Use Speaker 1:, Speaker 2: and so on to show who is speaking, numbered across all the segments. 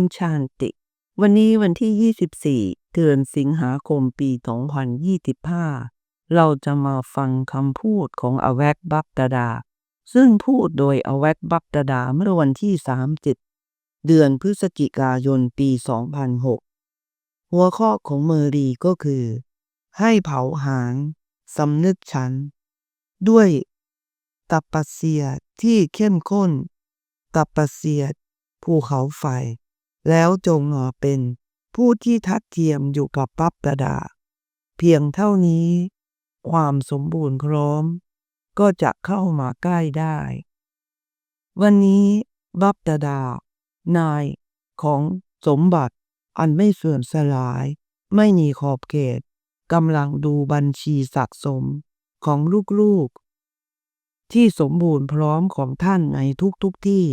Speaker 1: มชานติ วันนี้วันที่ 24 เดือนสิงหาคมปี 2025 เราจะมาฟังคำพูดของอแวกบักตาดา ซึ่งพูดโดยอแวกบักตาดาเมื่อวันที่ 30 เดือนพฤศจิกายนปี 2006 หัวข้อของเมอรีก็คือ ให้เผาหางสำนึกฉัน ด้วยตับปะเสียที่เข้มข้นตับปะเสียภูเขาไฟ แล้วจงมาเป็นผู้ที่ทัดเทียมอยู่กับปับตดา เพียงเท่านี้ ความสมบูรณ์พร้อม ก็จะเข้ามาใกล้ได้ วันนี้บับตดา นายของสมบัติอันไม่เสื่อมสลาย ไม่มีขอบเขตกำลังดูบัญชีสะสมของลูกๆ ที่สมบูรณ์พร้อมของท่านในทุกๆทที่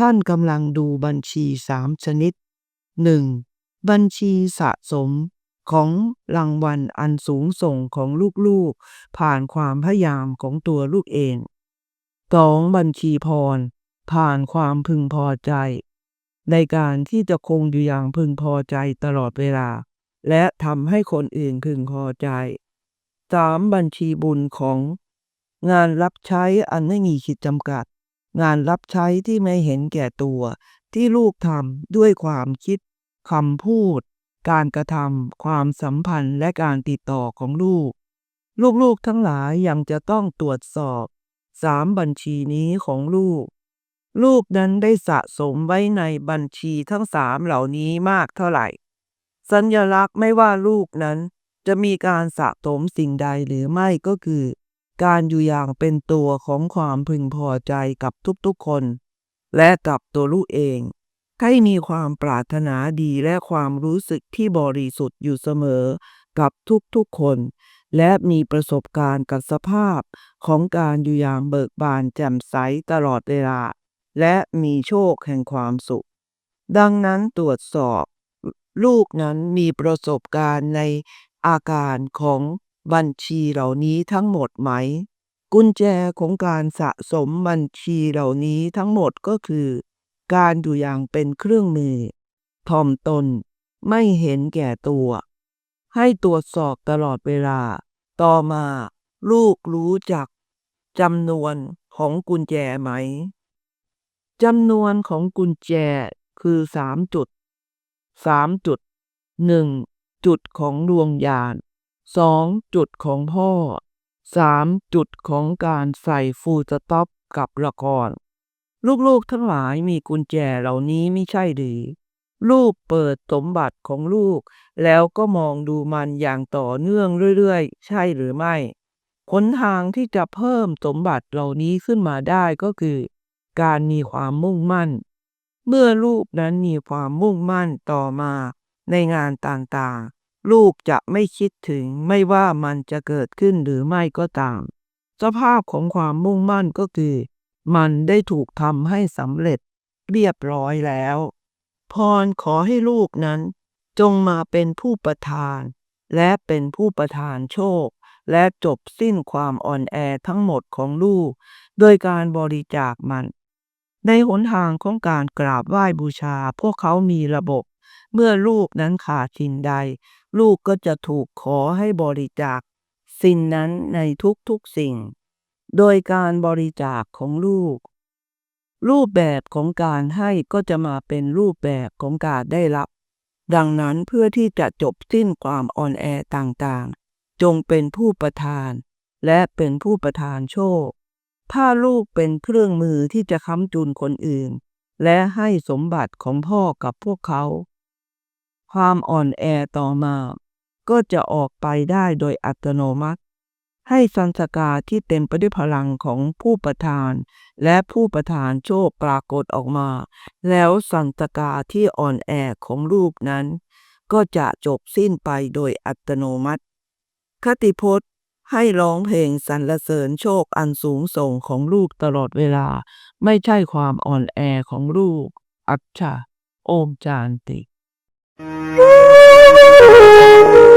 Speaker 1: ท่านกำลังดูบัญชีสามชนิด 1. บัญชีสะสมของรางวัลอันสูงส่งของลูกๆ ผ่านความพยายามของตัวลูกเอง 2. บัญชีพร ผ่านความพึงพอใจ ในการที่จะคงอยู่อย่างพึงพอใจตลอดเวลา และทำให้คนอื่นพึงพอใจ 3. บัญชีบุญของงานรับใช้อันไม่มีขีดจำกัด งานรับใช้ที่ไม่เห็นแก่ตัว ที่ลูกทำด้วยความคิดคำพูด การกระทำความสัมพันธ์และการติดต่อของลูก ลูกๆทั้งหลายยังจะต้องตรวจสอบสามบัญชีนี้ของลูก ลูกนั้นได้สะสมไว้ในบัญชีทั้งสามเหล่านี้มากเท่าไหร่ สัญลักษณ์ไม่ว่าลูกนั้นจะมีการสะสมสิ่งใดหรือไม่ก็คือ การอยู่อย่างเป็นตัวของความพึงพอใจกับทุกๆคน และกับตัวลูกเอง ให้มีความปรารถนาดีและความรู้สึกที่บริสุทธิ์อยู่เสมอกับทุกๆคน และมีประสบการณ์กับสภาพของการอยู่อย่างเบิกบานแจ่มใสตลอดเวลา และมีโชคแห่งความสุข ดังนั้นตรวจสอบ ลูกนั้นมีประสบการณ์ในอาการของ บัญชีเหล่านี้ทั้งหมดไหม กุญแจของการสะสมบัญชีเหล่านี้ทั้งหมดก็คือ การอยู่อย่างเป็นเครื่องมือถ่อมตน ไม่เห็นแก่ตัว ให้ตรวจสอบตลอดเวลา ต่อมา ลูกรู้จักจำนวนของกุญแจไหมจำนวนของกุญแจคือสามจุดสามจุดหนึ่งจุดของดวงยาน 2. จุดของพ่อ 3. จุดของการใส่ฟูลสต็อปกับละคร ลูกๆทั้งหลายมีกุญแจเหล่านี้ไม่ใช่หรือลูกเปิดสมบัติของลูก แล้วก็มองดูมันอย่างต่อเนื่องเรื่อยๆ ใช่หรือไม่หนทางที่จะเพิ่มสมบัติเหล่านี้ขึ้นมาได้ก็คือ การมีความมุ่งมั่น เมื่อลูกนั้นมีความมุ่งมั่นต่อมาในงานต่างๆ ลูกจะไม่คิดถึงไม่ว่ามันจะเกิดขึ้นหรือไม่ก็ตาม สภาพของความมุ่งมั่นก็คือ มันได้ถูกทำให้สำเร็จเรียบร้อยแล้ว พรขอให้ลูกนั้น จงมาเป็นผู้ประทาน และเป็นผู้ประทานโชค และจบสิ้นความอ่อนแอทั้งหมดของลูก โดยการบริจาคมัน ในหนทางของการกราบไหว้บูชาพวกเขามีระบบ เมื่อลูกนั้นขาดสิ่งใด ลูกก็จะถูกขอให้บริจาค สิ่งนั้นในทุกๆสิ่ง โดยการบริจาคของลูก รูปแบบของการให้ก็จะมาเป็นรูปแบบของการได้รับ ดังนั้นเพื่อที่จะจบสิ้นความอ่อนแอต่างๆ จงเป็นผู้ประทาน และเป็นผู้ประทานโชคถ้าลูกเป็นเครื่องมือที่จะค้ำจุนคนอื่น และให้สมบัติของพ่อกับพวกเขา ความอ่อนแอต่อมา ก็จะออกไปได้โดยอัตโนมัติ ให้สันสกาที่เต็มไปด้วยพลังของผู้ประทาน และผู้ประทานโชคปรากฏออกมา แล้วสันสกาที่อ่อนแอของลูกนั้น ก็จะจบสิ้นไปโดยอัตโนมัติ คติพจน์ให้ร้องเพลงสรรเสริญโชคอันสูงส่งของลูกตลอดเวลา ไม่ใช่ความอ่อนแอของลูก อัจฉาโอมจานติ Oh.